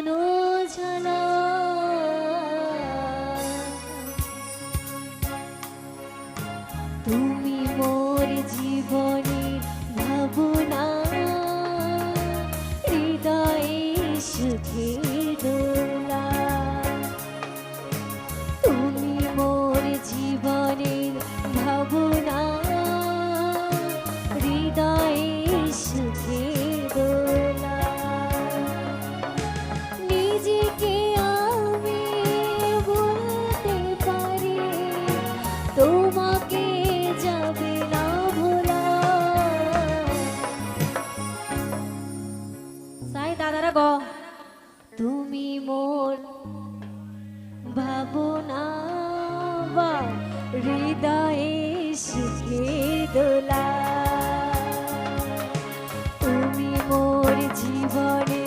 জানো জানা মন ভাবনা বা হৃদয়ে সুখে দোলা। তুমি মোর জীবনে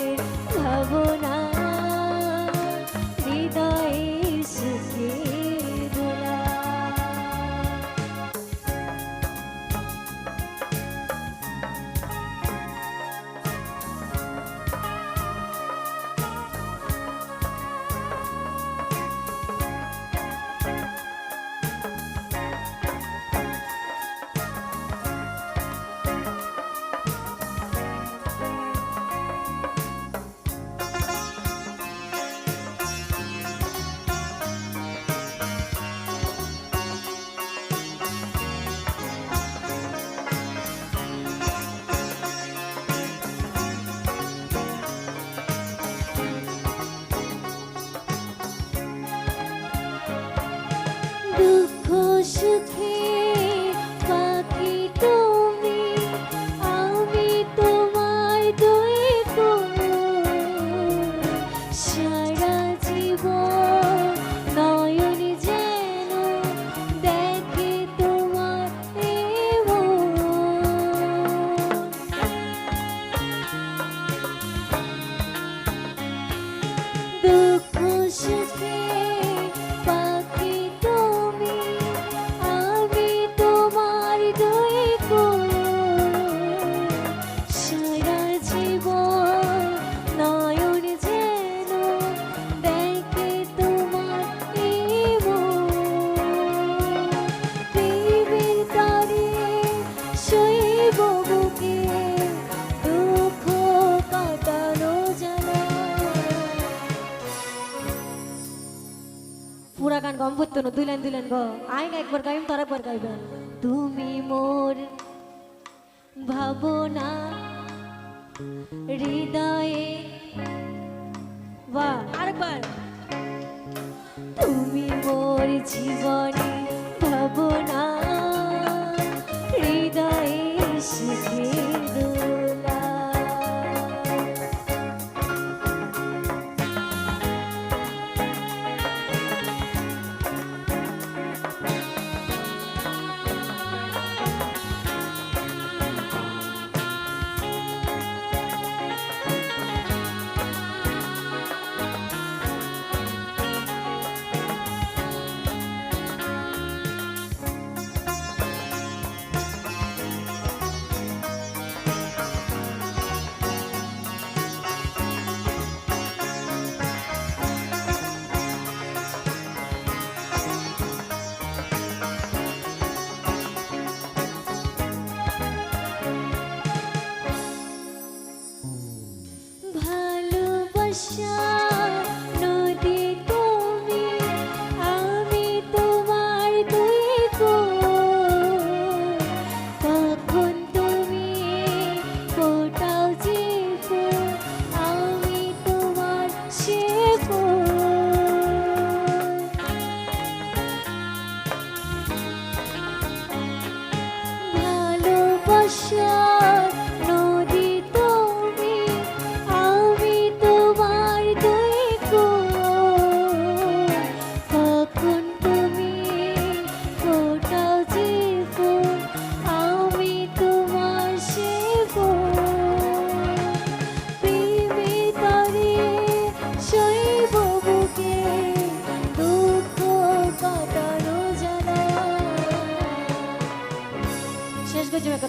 করতো না দুই লাইন দুই লাইন, গো। আইন একবার গাইম, তার একবার গাইবেন। তুমি মোর ভাবনা হৃদয়ে বা, আরেকবার। তুমি মোর জীবনে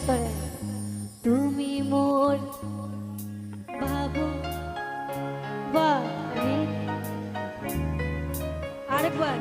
করে তুমি মোর ভাবো বা আরেকবার।